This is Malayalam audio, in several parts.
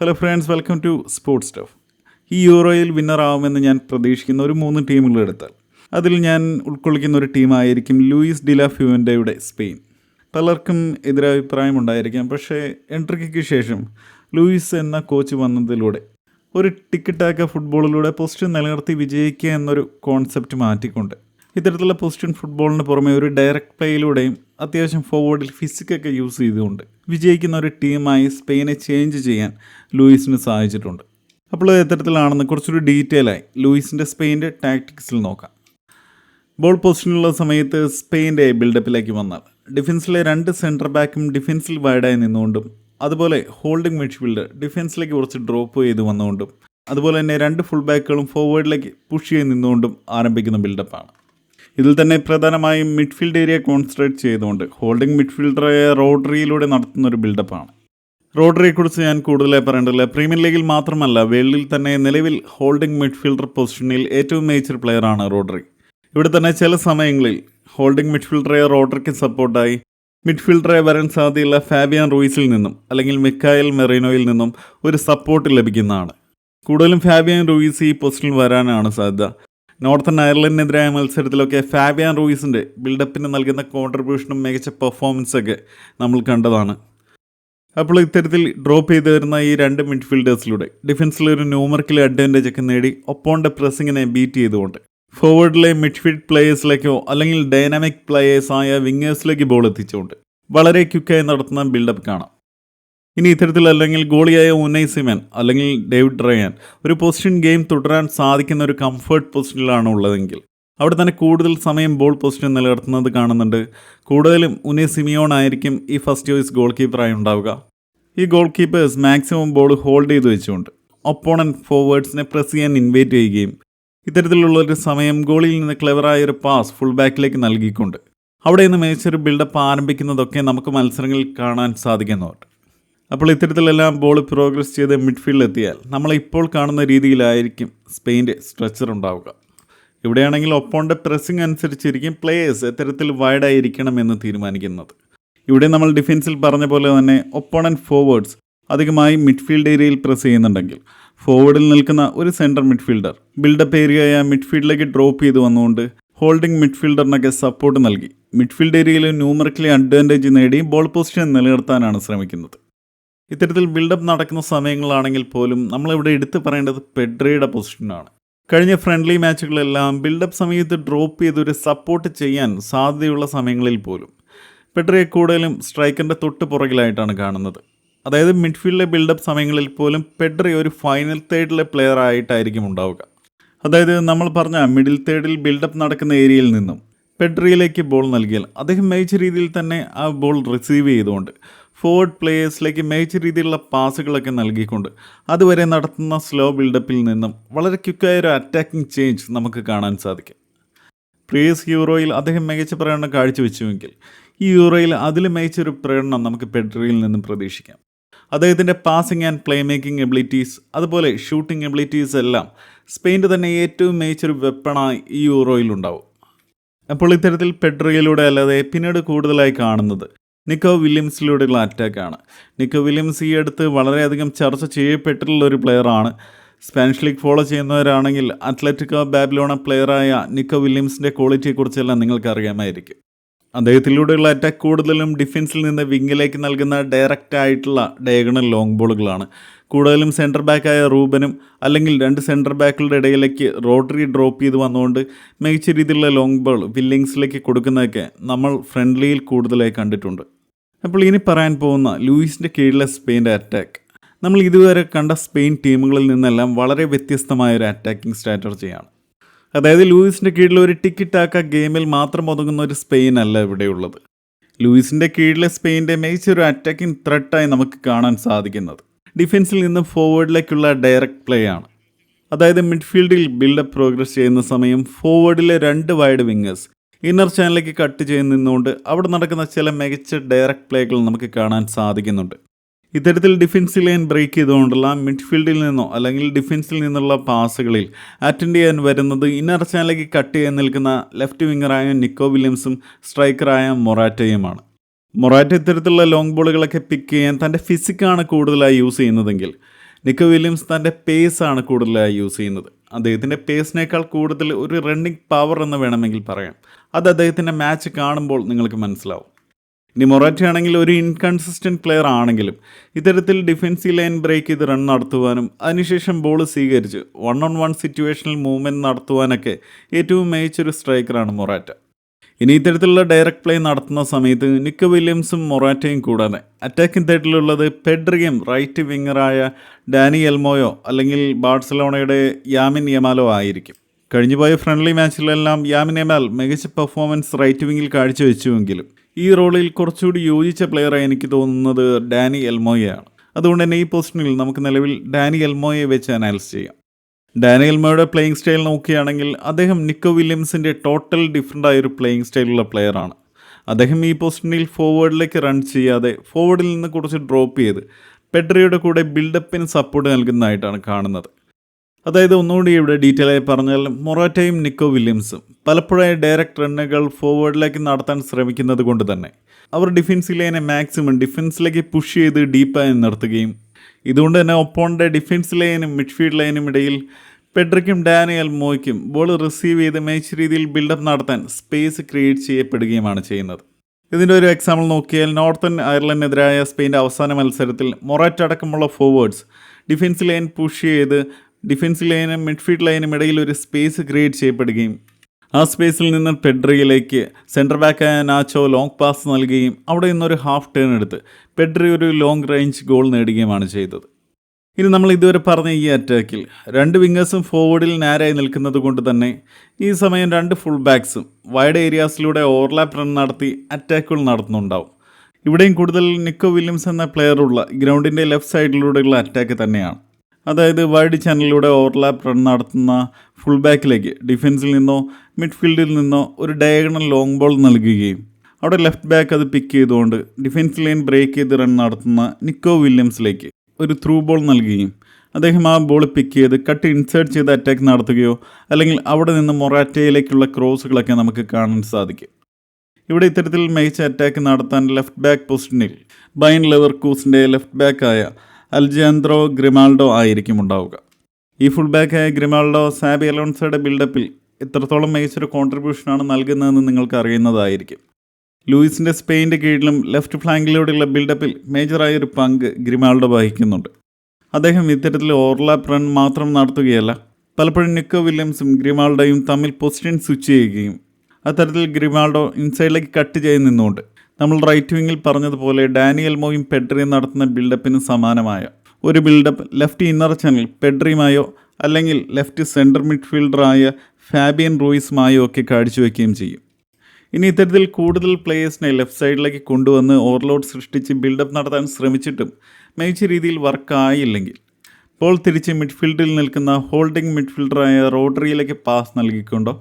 Hello friends welcome to sports stuff ഈ യൂറോയിൽ വിന്നർ ആവുമെന്ന് ഞാൻ പ്രതീക്ഷിക്കുന്ന ഒരു മൂന്ന് ടീമുകൾ എടുത്താൽ. അതിൽ ഞാൻ ഉൾക്കൊള്ളിക്കുന്ന ഒരു ടീമായിരിക്കും ലൂയിസ് ഡില ഫ്യൂവന്റെയുടെ സ്പെയിൻ. പലർക്കും എതിരഭിപ്രായം ഉണ്ടായിരിക്കാം പക്ഷേ എൻട്രിക്ക് ശേഷം ലൂയിസ് എന്ന കോച്ച് വന്നതിലൂടെ ഒരു ടിക്കറ്റാക്ക ഫുട്ബോളിലൂടെ പൊസിഷൻ നിലനിർത്തി വിജയിക്കുക എന്നൊരു കോൺസെപ്റ്റ് മാറ്റിക്കൊണ്ട് ഇത്തരത്തിലുള്ള പൊസിഷൻ ഫുട്ബോളിന് പുറമെ ഒരു ഡയറക്റ്റ് പ്ലേയിലൂടെയും അത്യാവശ്യം ഫോർവേഡിൽ ഫിസിക്കൊക്കെ യൂസ് ചെയ്തുകൊണ്ട് വിജയിക്കുന്ന ഒരു ടീമായി സ്പെയിനെ ചേഞ്ച് ചെയ്യാൻ ലൂയിസിന് സാധിച്ചിട്ടുണ്ട്. അപ്പോൾ ഇത്തരത്തിലാണെന്ന് കുറച്ചൊരു ഡീറ്റെയിൽ ആയി ലൂയിസിന്റെ സ്പെയിന്റെ ടാക്ടിക്സിൽ നോക്കാം. ബോൾ പൊസിഷനുള്ള സമയത്ത് സ്പെയിന്റെ ബിൽഡപ്പിലേക്ക് വന്നാൽ ഡിഫൻസിലെ രണ്ട് സെന്റർ ബാക്കും ഡിഫൻസിൽ വൈഡായി നിന്നുകൊണ്ടും അതുപോലെ ഹോൾഡിംഗ് മിഡ്ഫീൽഡർ ഡിഫൻസിലേക്ക് കുറച്ച് ഡ്രോപ്പ് ചെയ്ത് വന്നുകൊണ്ടും അതുപോലെ തന്നെ രണ്ട് ഫുൾ ബാക്കുകളും ഫോർവേഡിലേക്ക് പുഷ് ചെയ്ത് നിന്നുകൊണ്ടും ആരംഭിക്കുന്ന ബിൽഡപ്പാണ് ഇതിൽ തന്നെ പ്രധാനമായും മിഡ്ഫീൽഡ് ഏരിയ കോൺസെൻട്രേറ്റ് ചെയ്തുകൊണ്ട് ഹോൾഡിംഗ് മിഡ്ഫീൽഡറായ റോഡറിയിലൂടെ നടത്തുന്ന ഒരു ബിൽഡപ്പാണ് റോഡറിയെക്കുറിച്ച് ഞാൻ കൂടുതലായി പറയേണ്ടതില്ല. പ്രീമിയർ ലീഗിൽ മാത്രമല്ല വേൾഡിൽ തന്നെ നിലവിൽ ഹോൾഡിംഗ് മിഡ്ഫീൽഡർ പൊസിഷനിൽ ഏറ്റവും മേജർ പ്ലെയറാണ് റോഡറി ഇവിടെ തന്നെ ചില സമയങ്ങളിൽ ഹോൾഡിംഗ് മിഡ്ഫീൽഡറായ റോഡറിക്ക് സപ്പോർട്ടായി മിഡ്ഫീൽഡറെ വരാൻ സാധ്യതയുള്ള ഫാബിയാൻ റൂയിസിൽ നിന്നും അല്ലെങ്കിൽ മിക്കായൽ മെറീനോയിൽ നിന്നും ഒരു സപ്പോർട്ട് ലഭിക്കുന്നതാണ്. കൂടുതലും ഫാബിയാൻ റൂയിസ് ഈ പൊസിഷനിൽ വരാനാണ് സാധ്യത. നോർത്തൺ അയർലൻഡിനെതിരായ മത്സരത്തിലൊക്കെ ഫാബിയാൻ റൂയിസിന്റെ ബിൽഡപ്പിന് നൽകുന്ന കോൺട്രിബ്യൂഷനും മികച്ച പെർഫോമൻസൊക്കെ നമ്മൾ കണ്ടതാണ്. അപ്പോൾ ഇത്തരത്തിൽ ഡ്രോപ്പ് ചെയ്ത് വരുന്ന ഈ രണ്ട് മിഡ്ഫീൽഡേഴ്സിലൂടെ ഡിഫൻസിൽ ഒരു ന്യൂമറിക്കൽ അഡ്വാന്റേജ് ഒക്കെ നേടി ഒപ്പോണ്ട പ്രസിങ്ങിനെ ബീറ്റ് ചെയ്തുകൊണ്ട്. ഫോർവേഡിലെ മിഡ്ഫീൽഡ് പ്ലേയേഴ്സിലേക്കോ അല്ലെങ്കിൽ ഡൈനാമിക് പ്ലേയേഴ്സായ വിങ്ങേഴ്സിലേക്ക് ബോൾ എത്തിച്ചുകൊണ്ട് വളരെ ക്യുക്കായി നടത്തുന്ന ബിൽഡപ്പ് കാണാം. ഇനി ഇത്തരത്തിൽ അല്ലെങ്കിൽ ഗോളിയായ ഉനൈ സിമൻ അല്ലെങ്കിൽ ഡേവിഡ് റയാൻ ഒരു പൊസിഷൻ ഗെയിം തുടരാൻ സാധിക്കുന്ന ഒരു കംഫർട്ട് പൊസിഷനിലാണ് ഉള്ളതെങ്കിൽ അവിടെ തന്നെ കൂടുതൽ സമയം ബോൾ പൊസിഷൻ നിലനിർത്തുന്നത് കാണുന്നുണ്ട്. കൂടുതലും ഉനൈ സിമിയോൺ ആയിരിക്കും ഈ ഫസ്റ്റ് ചോയ്സ് ഗോൾ കീപ്പറായി ഉണ്ടാവുക. ഈ goal keepers maximum ball hold ചെയ്ത് വെച്ചുകൊണ്ട് ഒപ്പോണന്റ് ഫോർവേഡ്സിനെ പ്രസ് ചെയ്യാൻ ഇൻവൈറ്റ് ചെയ്യുകയും ഇത്തരത്തിലുള്ള ഒരു സമയം ഗോളിയിൽ നിന്ന് ക്ലെവറായ ഒരു പാസ് ഫുൾ ബാക്കിലേക്ക് നൽകിക്കൊണ്ട് അവിടെ നിന്ന് മികച്ചൊരു ബിൽഡപ്പ് ആരംഭിക്കുന്നതൊക്കെ നമുക്ക് മത്സരങ്ങളിൽ കാണാൻ സാധിക്കുന്നുണ്ട് അപ്പോൾ ഇത്തരത്തിലെല്ലാം ബോൾ പ്രോഗ്രസ് ചെയ്ത് മിഡ്ഫീൽഡിൽ എത്തിയാൽ നമ്മൾ ഇപ്പോൾ കാണുന്ന രീതിയിലായിരിക്കും സ്പെയിന്റെ സ്ട്രെച്ചർ ഉണ്ടാവുക. ഇവിടെയാണെങ്കിൽ ഒപ്പോണ്ട് പ്രസ്സിംഗ് അനുസരിച്ചിരിക്കും പ്ലേയേഴ്സ് എത്തരത്തിൽ വൈഡായിരിക്കണം എന്ന് തീരുമാനിക്കുന്നത്. ഇവിടെ നമ്മൾ ഡിഫൻസിൽ പറഞ്ഞ പോലെ തന്നെ ഒപ്പോണൻ ഫോർവേഡ്സ് അധികമായി മിഡ്ഫീൽഡ് ഏരിയയിൽ പ്രസ് ചെയ്യുന്നുണ്ടെങ്കിൽ ഫോർവേഡിൽ നിൽക്കുന്ന ഒരു സെന്റർ മിഡ്ഫീൽഡർ ബിൽഡപ്പ് ഏരിയയായ മിഡ്ഫീൽഡിലേക്ക് ഡ്രോപ്പ് ചെയ്ത് വന്നുകൊണ്ട് ഹോൾഡിംഗ് മിഡ്ഫീൽഡറിനൊക്കെ സപ്പോർട്ട് നൽകി. മിഡ്ഫീൽഡ് ഏരിയയിൽ ന്യൂമറിക്കലി അഡ്വാന്റേജ് നേടി ബോൾ പൊസിഷൻ നിലനിർത്താനാണ് ശ്രമിക്കുന്നത്. ഇത്തരത്തിൽ ബിൽഡപ്പ് നടക്കുന്ന സമയങ്ങളാണെങ്കിൽ പോലും നമ്മളിവിടെ എടുത്തു പറയേണ്ടത് പെഡ്രയുടെ പൊസിഷനാണ് കഴിഞ്ഞ ഫ്രണ്ട്ലി മാച്ചുകളെല്ലാം ബിൽഡപ്പ് സമയത്ത് ഡ്രോപ്പ് ചെയ്ത് ഒരു സപ്പോർട്ട് ചെയ്യാൻ സാധ്യതയുള്ള സമയങ്ങളിൽ പോലും പെഡ്രയെ കൂടുതലും സ്ട്രൈക്കറിന്റെ തൊട്ട് പുറകിലായിട്ടാണ് കാണുന്നത്. അതായത് മിഡ്ഫീൽഡിലെ ബിൽഡപ്പ് സമയങ്ങളിൽ പോലും പെഡ്രി ഒരു ഫൈനൽ തേർഡിലെ പ്ലെയർ ആയിട്ടായിരിക്കും ഉണ്ടാവുക. അതായത് നമ്മൾ പറഞ്ഞ മിഡിൽ തേർഡിൽ ബിൽഡപ്പ് നടക്കുന്ന ഏരിയയിൽ നിന്നും പെഡ്രിയിലേക്ക് ബോൾ നൽകിയാൽ അദ്ദേഹം മികച്ച രീതിയിൽ തന്നെ ആ ബോൾ റിസീവ് ചെയ്തുകൊണ്ട് ഫോർവേഡ് പ്ലേയേഴ്സിലേക്ക് മികച്ച രീതിയിലുള്ള പാസുകളൊക്കെ നൽകിക്കൊണ്ട് അതുവരെ നടത്തുന്ന സ്ലോ ബിൽഡപ്പിൽ നിന്നും വളരെ ക്വിക്കായ ഒരു അറ്റാക്കിംഗ് ചേഞ്ച് നമുക്ക് കാണാൻ സാധിക്കും. പ്രീവിയസ് യൂറോയിൽ അദ്ദേഹം മികച്ച പ്രകടനം കാഴ്ചവെച്ചുവെങ്കിൽ ഈ യൂറോയിൽ അതിലും മികച്ച ഒരു പ്രകടനം നമുക്ക് പെഡ്രിയിൽ നിന്നും പ്രതീക്ഷിക്കാം. അദ്ദേഹത്തിന്റെ passing and playmaking abilities അതുപോലെ ഷൂട്ടിംഗ് എബിലിറ്റീസ് എല്ലാം സ്പെയിന്റെ തന്നെ ഏറ്റവും മികച്ചൊരു വെപ്പണായി ഈ യൂറോയിലുണ്ടാവും അപ്പോൾ ഇത്തരത്തിൽ പെഡ്രിയിലൂടെ അല്ലാതെ പിന്നീട് കൂടുതലായി കാണുന്നത് നിക്കോ വില്യംസിലൂടെയുള്ള അറ്റാക്കാണ്. നിക്കോ വില്യംസ് ഈ അടുത്ത് വളരെയധികം ചർച്ച ചെയ്യപ്പെട്ടിട്ടുള്ള ഒരു പ്ലെയറാണ്. സ്പാനിഷ് ലീഗ് ഫോളോ ചെയ്യുന്നവരാണെങ്കിൽ അത്ലറ്റിക്കോ ബാബ്ലോണ പ്ലെയറായ നിക്കോ വില്യംസിന്റെ ക്വാളിറ്റിയെക്കുറിച്ചെല്ലാം നിങ്ങൾക്ക് അറിയാമായിരിക്കും അദ്ദേഹത്തിലൂടെയുള്ള അറ്റാക്ക് കൂടുതലും ഡിഫൻസിൽ നിന്ന് വിങ്ങിലേക്ക് നൽകുന്ന ഡയറക്റ്റ് ആയിട്ടുള്ള ഡയഗണൽ ലോങ് ബോളുകളാണ് കൂടുതലും സെന്റർ ബാക്കായ റൂബനും അല്ലെങ്കിൽ രണ്ട് സെന്റർ ബാക്കുകളുടെ ഇടയിലേക്ക് റോട്ടറി ഡ്രോപ്പ് ചെയ്ത് വന്നുകൊണ്ട് മികച്ച രീതിയിലുള്ള ലോങ് ബോൾ വില്ലിങ്സിലേക്ക് കൊടുക്കുന്നതൊക്കെ നമ്മൾ ഫ്രണ്ട്ലിയിൽ കൂടുതലായി കണ്ടിട്ടുണ്ട്. അപ്പോൾ ഇനി പറയാൻ പോകുന്ന ലൂയിസിന്റെ കീഴിലെ സ്പെയിന്റെ അറ്റാക്ക് നമ്മൾ ഇതുവരെ കണ്ട സ്പെയിൻ ടീമുകളിൽ നിന്നെല്ലാം വളരെ വ്യത്യസ്തമായ ഒരു അറ്റാക്കിംഗ് സ്ട്രാറ്റജിയാണ് അതായത് ലൂയിസിന്റെ കീഴിൽ ഒരു ടിക്കറ്റ് ആക്ക ഗെയിമിൽ മാത്രം ഒതുങ്ങുന്ന ഒരു സ്പെയിൻ അല്ല ഇവിടെയുള്ളത് ലൂയിസിന്റെ കീഴിലെ സ്പെയിന്റെ മികച്ച ഒരു അറ്റാക്കിംഗ് ത്രെട്ടായി നമുക്ക് കാണാൻ സാധിക്കുന്നത്. ഡിഫൻസിൽ നിന്ന് ഫോർവേഡിലേക്കുള്ള ഡയറക്റ്റ് പ്ലേ ആണ്. അതായത് മിഡ്ഫീൽഡിൽ ബിൽഡപ്പ് പ്രോഗ്രസ് ചെയ്യുന്ന സമയം ഫോർവേഡിലെ രണ്ട് വൈഡ് വിങ്ങേഴ്സ് ഇന്നർ ചാനലിലേക്ക് കട്ട് ചെയ്ത് നിന്നുകൊണ്ട് അവിടെ നടക്കുന്ന ചില മികച്ച ഡയറക്റ്റ് പ്ലേകൾ നമുക്ക് കാണാൻ സാധിക്കുന്നുണ്ട്. ഇത്തരത്തിൽ ഡിഫൻസ് ലൈൻ ബ്രേക്ക് ചെയ്തുകൊണ്ടുള്ള മിഡ്ഫീൽഡിൽ നിന്നോ അല്ലെങ്കിൽ ഡിഫൻസിൽ നിന്നുള്ള പാസുകളിൽ അറ്റൻഡ് ചെയ്യാൻ വരുന്നത് ഇന്നർ ചാനലിലേക്ക് കട്ട് ചെയ്യാൻ നിൽക്കുന്ന ലെഫ്റ്റ് വിങ്ങറായ നിക്കോ വില്യംസും സ്ട്രൈക്കറായ മൊറാറ്റയുമാണ്. മൊറാറ്റ ഇത്തരത്തിലുള്ള ലോങ് ബോളുകളൊക്കെ പിക്ക് ചെയ്യാൻ തന്റെ ഫിസിക്കാണ് കൂടുതലായി യൂസ് ചെയ്യുന്നതെങ്കിൽ നിക്കോ വില്യംസ് തന്റെ പേസാണ് കൂടുതലായി യൂസ് ചെയ്യുന്നത്. അദ്ദേഹത്തിന്റെ പേസിനേക്കാൾ കൂടുതൽ ഒരു റണ്ണിങ് പവർ എന്ന് വേണമെങ്കിൽ പറയാം. അത് അദ്ദേഹത്തിന്റെ മാച്ച് കാണുമ്പോൾ നിങ്ങൾക്ക് മനസ്സിലാവും. ഇനി മൊറാറ്റി ആണെങ്കിൽ ഒരു ഇൻകൺസിസ്റ്റന്റ് പ്ലെയർ ആണെങ്കിലും ഇത്തരത്തിൽ ഡിഫൻസീവ് ലൈൻ ബ്രേക്ക് ചെയ്ത് റൺ നടത്തുവാനും അതിനുശേഷം ബോൾ സ്വീകരിച്ച് വൺ ഓൺ വൺ സിറ്റുവേഷനിൽ മൂവ്മെന്റ് നടത്തുവാനൊക്കെ ഏറ്റവും മികച്ചൊരു സ്ട്രൈക്കറാണ് മൊറാറ്റ ഇനി ഇത്തരത്തിലുള്ള ഡയറക്റ്റ് പ്ലേ നടത്തുന്ന സമയത്ത് നിക്ക വില്യംസും മൊറാറ്റയും കൂടാതെ അറ്റാക്കിംഗ് തേട്ടിലുള്ളത് പെഡ്രിയും റൈറ്റ് വിങ്ങറായ ഡാനി എൽമോയോ അല്ലെങ്കിൽ ബാഴ്സലോണയുടെ യാമിൻ യമാലോ ആയിരിക്കും. കഴിഞ്ഞുപോയ ഫ്രണ്ട്ലി മാച്ചിലെല്ലാം യാമിൻ യമാൽ മികച്ച പെർഫോമൻസ് റൈറ്റ് വിങ്ങിൽ കാഴ്ചവെച്ചുവെങ്കിലും ഈ റോളിൽ കുറച്ചുകൂടി യോജിച്ച പ്ലെയറായി എനിക്ക് തോന്നുന്നത് ഡാനി എൽമോയയാണ്. അതുകൊണ്ട് തന്നെ ഈ പൊസിഷനിൽ നമുക്ക് നിലവിൽ ഡാനി എൽമോയെ വെച്ച് അനാലിസ് ചെയ്യാം. ഡാനി എൽമോയുടെ പ്ലേയിങ് സ്റ്റൈൽ നോക്കുകയാണെങ്കിൽ അദ്ദേഹം നിക്കോ വില്യംസിന്റെ ടോട്ടൽ ഡിഫറെന്റ് ആയൊരു പ്ലേയിങ് സ്റ്റൈലുള്ള പ്ലെയറാണ് അദ്ദേഹം ഈ പൊസിഷനിൽ ഫോർവേഡിലേക്ക് റൺ ചെയ്യാതെ ഫോർവേഡിൽ നിന്ന് കുറച്ച് ഡ്രോപ്പ് ചെയ്ത് പെഡ്രയുടെ കൂടെ ബിൽഡപ്പിന് സപ്പോർട്ട് നൽകുന്നതായിട്ടാണ് കാണുന്നത്. അതായത് ഒന്നുകൂടി ഇവിടെ ഡീറ്റെയിൽ ആയി പറഞ്ഞാൽ മൊറാറ്റയും നിക്കോ വില്യംസും പലപ്പോഴായി ഡയറക്റ്റ് റണ്ണുകൾ ഫോർവേഡിലേക്ക് നടത്താൻ ശ്രമിക്കുന്നത് കൊണ്ട് തന്നെ. അവർ ഡിഫൻസ് ലൈനെ മാക്സിമം ഡിഫൻസിലേക്ക് പുഷ് ചെയ്ത് ഡീപ്പായി നിർത്തുകയും ഇതുകൊണ്ട് തന്നെ ഒപ്പോണിന്റെ ഡിഫൻസ് ലൈനും മിഡ്ഫീൽഡ് ലൈനും ഇടയിൽ പെഡ്രിക്കും ഡാനിയൽ മോയ്ക്കും ബോൾ റിസീവ് ചെയ്ത് മേച്ച് രീതിയിൽ ബിൽഡപ്പ് നടത്താൻ സ്പേസ് ക്രിയേറ്റ് ചെയ്യപ്പെടുകയുമാണ് ചെയ്യുന്നത്. ഇതിന്റെ ഒരു എക്സാമ്പിൾ നോക്കിയാൽ നോർത്തൺ അയർലൻഡിനെതിരായ സ്പെയിന്റെ അവസാന മത്സരത്തിൽ മൊറാറ്റ് അടക്കമുള്ള ഫോർവേഡ്സ് ഡിഫൻസ് ലൈൻ പുഷ് ചെയ്ത് ഡിഫൻസ് ലൈനും മിഡ്ഫീൽഡ് ലൈനും ഇടയിൽ ഒരു സ്പേസ് ക്രിയേറ്റ് ചെയ്യപ്പെടുകയും ആ സ്പേസിൽ നിന്ന് പെഡ്രിയിലേക്ക് സെന്റർ ബാക്കായ നാച്ചോ ലോങ് പാസ് നൽകുകയും അവിടെ നിന്നൊരു ഹാഫ് ടേൺ എടുത്ത് പെഡ്രി ഒരു ലോങ് റേഞ്ച് ഗോൾ നേടുകയുമാണ് ചെയ്തത്. ഇനി നമ്മൾ ഇതുവരെ പറഞ്ഞ ഈ അറ്റാക്കിൽ രണ്ട് വിങ്ങേഴ്സും ഫോർവേഡിൽ നേരായി നിൽക്കുന്നത് കൊണ്ട് തന്നെ ഈ സമയം രണ്ട് ഫുൾ ബാക്സും വൈഡ് ഏരിയാസിലൂടെ ഓവർലാപ്പ് റൺ നടത്തി അറ്റാക്കുകൾ നടത്തുന്നുണ്ടാവും. ഇവിടെയും കൂടുതൽ നിക്കോ വില്യംസ് എന്ന പ്ലെയറുള്ള ഗ്രൗണ്ടിന്റെ ലെഫ്റ്റ് സൈഡിലൂടെയുള്ള അറ്റാക്ക് തന്നെയാണ്. അതായത് വൈഡ് ചാനലിലൂടെ ഓവർലാപ്പ് റൺ നടത്തുന്ന ഫുൾ ബാക്കിലേക്ക് ഡിഫൻസിൽ നിന്നോ മിഡ്ഫീൽഡിൽ നിന്നോ ഒരു ഡയഗണൽ ലോങ് ബോൾ നൽകുകയും അവിടെ ലെഫ്റ്റ് ബാക്ക് അത് പിക്ക് ചെയ്തുകൊണ്ട് ഡിഫൻസ് ലൈൻ ബ്രേക്ക് ചെയ്ത് റൺ നടത്തുന്ന നിക്കോ വില്യംസിലേക്ക് ഒരു ത്രൂ ബോൾ നൽകുകയും അദ്ദേഹം ആ ബോൾ പിക്ക് ചെയ്ത് കട്ട് ഇൻസേർട്ട് ചെയ്ത് അറ്റാക്ക് നടത്തുകയോ അല്ലെങ്കിൽ അവിടെ നിന്ന് മൊറാറ്റയിലേക്കുള്ള ക്രോസുകളൊക്കെ നമുക്ക് കാണാൻ സാധിക്കും. ഇവിടെ ഇത്തരത്തിൽ മികച്ച അറ്റാക്ക് നടത്താൻ ലെഫ്റ്റ് ബാക്ക് പൊസിഷനിൽ ബൈൻ ലെവർ കൂസിന്റെ ലെഫ്റ്റ് ബാക്കായ അൽജാൻദ്രോ ഗ്രിമാൾഡോ ആയിരിക്കും ഉണ്ടാവുക. ഈ ഫുൾ ബാക്കായ ഗ്രിമാൾഡോ സാബി അലോൺസയുടെ ബിൽഡപ്പിൽ എത്രത്തോളം മികച്ചൊരു കോൺട്രിബ്യൂഷനാണ് നൽകുന്നതെന്ന് നിങ്ങൾക്ക് അറിയുന്നതായിരിക്കും ലൂയിസിന്റെ സ്പെയിന്റെ കീഴിലും ലെഫ്റ്റ് ഫ്ലാങ്കിലൂടെയുള്ള ബിൽഡപ്പിൽ മേജറായ ഒരു പങ്ക് ഗ്രിമാൾഡോ വഹിക്കുന്നുണ്ട്. അദ്ദേഹം ഇത്തരത്തിൽ ഓവർലാപ്പ് റൺ മാത്രം നടത്തുകയല്ല പലപ്പോഴും നിക്കോ വില്യംസും ഗ്രിമാൾഡോയും തമ്മിൽ പൊസിഷൻ സ്വിച്ച് ചെയ്യുകയും അത്തരത്തിൽ ഗ്രിമാൾഡോ ഇൻസൈഡിലേക്ക് കട്ട് ചെയ്ത് നിന്നുകൊണ്ട് നമ്മൾ റൈറ്റ് വിങ്ങിൽ പറഞ്ഞതുപോലെ ഡാനിയൽ മോയും പെഡ്രിയും നടത്തുന്ന ബിൽഡപ്പിന് സമാനമായ ഒരു ബിൽഡപ്പ് ലെഫ്റ്റ് ഇന്നർ ചാനൽ പെഡ്രിയുമായോ അല്ലെങ്കിൽ ലെഫ്റ്റ് സെന്റർ മിഡ്ഫീൽഡറായ ഫാബിയൻ റൂയിസുമായോ ഒക്കെ കാഴ്ചവെക്കുകയും ചെയ്യും. ഇനി ഇത്തരത്തിൽ കൂടുതൽ പ്ലേയേഴ്സിനെ ലെഫ്റ്റ് സൈഡിലേക്ക് കൊണ്ടുവന്ന് ഓവർലോഡ് സൃഷ്ടിച്ച് ബിൽഡപ്പ് നടത്താൻ ശ്രമിച്ചിട്ടും മികച്ച രീതിയിൽ വർക്കായില്ലെങ്കിൽ ബോൾ തിരിച്ച് മിഡ്ഫീൽഡിൽ നിൽക്കുന്ന ഹോൾഡിംഗ് മിഡ്ഫീൽഡറായ റോഡറിയിലേക്ക് പാസ് നൽകിക്കൊണ്ടോ?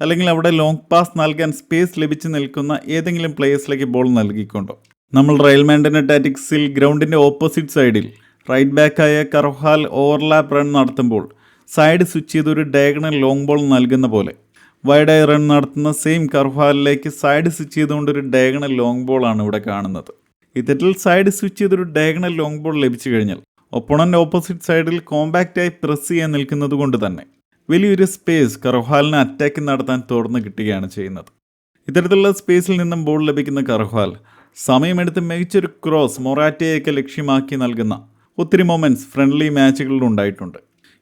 അല്ലെങ്കിൽ അവിടെ ലോങ് പാസ് നൽകാൻ സ്പേസ് ലഭിച്ചു നിൽക്കുന്ന ഏതെങ്കിലും പ്ലേയേഴ്സിലേക്ക് ബോൾ നൽകിക്കൊണ്ടോ? നമ്മൾ റയൽ മാൻഡന ടാറ്റിക്സിൽ ഗ്രൗണ്ടിന്റെ ഓപ്പോസിറ്റ് സൈഡിൽ റൈറ്റ് ബാക്കായ കർഹാൽ ഓവർലാപ്പ് റൺ നടത്തുമ്പോൾ സൈഡ് സ്വിച്ച് ചെയ്ത് ഒരു ഡയഗണൽ ലോങ് ബോൾ നൽകുന്ന പോലെ വൈഡായി റൺ നടത്തുന്ന സെയിം കർഹാലിലേക്ക് സൈഡ് സ്വിച്ച് ചെയ്തുകൊണ്ട് ഒരു ഡയഗണൽ ലോങ് ബോളാണ് ഇവിടെ കാണുന്നത്. ഇത്തരത്തിൽ സൈഡ് സ്വിച്ച് ചെയ്തൊരു ഡയഗണൽ ലോങ് ബോൾ ലഭിച്ചു കഴിഞ്ഞാൽ ഒപ്പോണന്റ് ഓപ്പോസിറ്റ് സൈഡിൽ കോമ്പാക്റ്റായി പ്രസ് ചെയ്യാൻ നിൽക്കുന്നത് കൊണ്ട് തന്നെ വലിയൊരു സ്പേസ് കർഹാലിന് അറ്റാക്ക് നടത്താൻ തുറന്നു കിട്ടുകയാണ് ചെയ്യുന്നത്. ഇത്തരത്തിലുള്ള സ്പേസിൽ നിന്നും ബോൾ ലഭിക്കുന്ന കർഹാൽ സമയമെടുത്ത് മികച്ചൊരു ക്രോസ് മൊറാറ്റയൊക്കെ ലക്ഷ്യമാക്കി നൽകുന്ന ഒത്തിരി മൊമെന്റ്സ് ഫ്രണ്ട്ലി മാച്ചുകളിൽ ഉണ്ടായിട്ടുണ്ട്.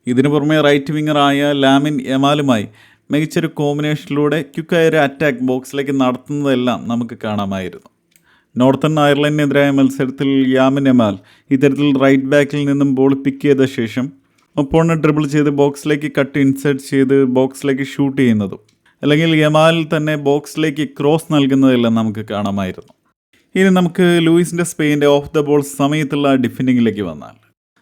ഇതിനു പുറമെ റൈറ്റ് വിങ്ങറായ ലാമിൻ എമാലുമായി മികച്ചൊരു കോമ്പിനേഷനിലൂടെ ക്യുക്കായ ഒരു അറ്റാക്ക് ബോക്സിലേക്ക് നടത്തുന്നതെല്ലാം നമുക്ക് കാണാമായിരുന്നു. നോർത്തേൺ അയർലൻഡിനെതിരായ മത്സരത്തിൽ യാമിൻ എമാൽ ഇത്തരത്തിൽ റൈറ്റ് ബാക്കിൽ നിന്നും ബോൾ പിക്ക് ചെയ്ത ശേഷം ഒപ്പോണ് ഡ്രിബിൾ ചെയ്ത് ബോക്സിലേക്ക് കട്ട് ഇൻസേർട്ട് ചെയ്ത് ബോക്സിലേക്ക് ഷൂട്ട് ചെയ്യുന്നതും അല്ലെങ്കിൽ യമാലിൽ തന്നെ ബോക്സിലേക്ക് ക്രോസ് നൽകുന്നതെല്ലാം നമുക്ക് കാണാമായിരുന്നു. ഇനി നമുക്ക് ലൂയിസിന്റെ സ്പെയിന്റെ ഓഫ് ദ ബോൾ സമയത്തുള്ള ഡിഫൻഡിങ്ങിലേക്ക് വന്നാൽ.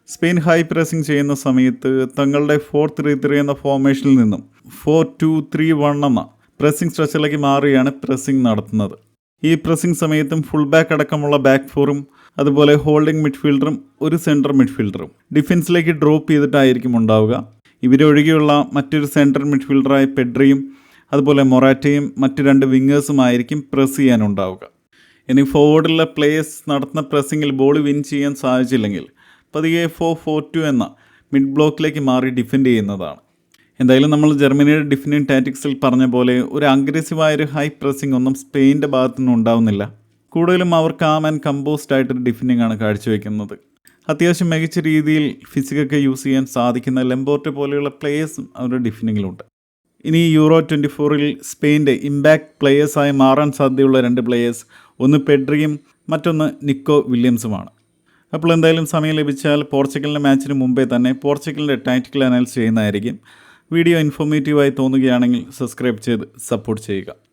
സ്പെയിൻ ഹൈ പ്രസിംഗ് ചെയ്യുന്ന സമയത്ത് തങ്ങളുടെ ഫോർ ത്രീ ത്രീ എന്ന ഫോർമേഷനിൽ നിന്നും ഫോർ ടു ത്രീ വൺ എന്ന പ്രസിംഗ് സ്ട്രക്ചറിലേക്ക് മാറിയാണ് പ്രസിംഗ് നടത്തുന്നത്. ഈ പ്രസിംഗ് സമയത്തും ഫുൾ ബാക്ക് അടക്കമുള്ള ബാക്ക് ഫോറും അതുപോലെ ഹോൾഡിംഗ് മിഡ്ഫീൽഡറും ഒരു സെൻട്രൽ മിഡ്ഫീൽഡറും ഡിഫൻസിലേക്ക് ഡ്രോപ്പ് ചെയ്തിട്ടായിരിക്കും ഉണ്ടാവുക. ഇവരൊഴികെയുള്ള മറ്റൊരു സെൻട്രൽ മിഡ്ഫീൽഡറായ പെഡ്രിയും അതുപോലെ മൊറാറ്റയും മറ്റു രണ്ട് വിങ്ങേഴ്സുമായിരിക്കും പ്രസ് ചെയ്യാനുണ്ടാവുക ഇനി ഫോർവേഡിലുള്ള പ്ലേയേഴ്സ് നടത്തുന്ന പ്രസ്സിങ്ങിൽ ബോൾ വിൻ ചെയ്യാൻ സാധിച്ചില്ലെങ്കിൽ പതിയെ ഫോർ ഫോർ ടു എന്ന മിഡ് ബ്ലോക്കിലേക്ക് മാറി ഡിഫെൻഡ് ചെയ്യുന്നതാണ്. എന്തായാലും നമ്മൾ ജർമ്മനിയുടെ ഡിഫൻഡിങ് ടാറ്റിക്സിൽ പറഞ്ഞ പോലെ ഒരു അഗ്രസീവായ ഒരു ഹൈ പ്രസ്സിംഗ് ഒന്നും സ്പെയിന്റെ ഭാഗത്തുനിന്ന് ഉണ്ടാവുന്നില്ല. കൂടുതലും അവർ കാം ആൻഡ് കമ്പോസ്ഡ് ആയിട്ടൊരു ഡിഫിനിങ് ആണ് കാഴ്ചവെക്കുന്നത്. അത്യാവശ്യം മികച്ച രീതിയിൽ ഫിസിക്കൊക്കെ യൂസ് ചെയ്യാൻ സാധിക്കുന്ന ലെമ്പോർട്ട് പോലെയുള്ള പ്ലേയേഴ്സും അവരുടെ ഡിഫിനിങ്ങിലുണ്ട് ഇനി യൂറോ ട്വന്റി ഫോറിൽ സ്പെയിന്റെ ഇമ്പാക്ട് പ്ലേയേഴ്സായി മാറാൻ സാധ്യതയുള്ള രണ്ട് പ്ലേയേഴ്സ് ഒന്ന് പെഡ്രിയും മറ്റൊന്ന് നിക്കോ വില്യംസുമാണ്. അപ്പോൾ എന്തായാലും സമയം ലഭിച്ചാൽ പോർച്ചുഗലിന്റെ മാച്ചിന് മുമ്പേ തന്നെ പോർച്ചുഗലിന്റെ ടാക്റ്റിക്കൽ അനാലിസ് ചെയ്യുന്നതായിരിക്കും. വീഡിയോ ഇൻഫോർമേറ്റീവായി തോന്നുകയാണെങ്കിൽ സബ്സ്ക്രൈബ് ചെയ്ത് സപ്പോർട്ട് ചെയ്യുക.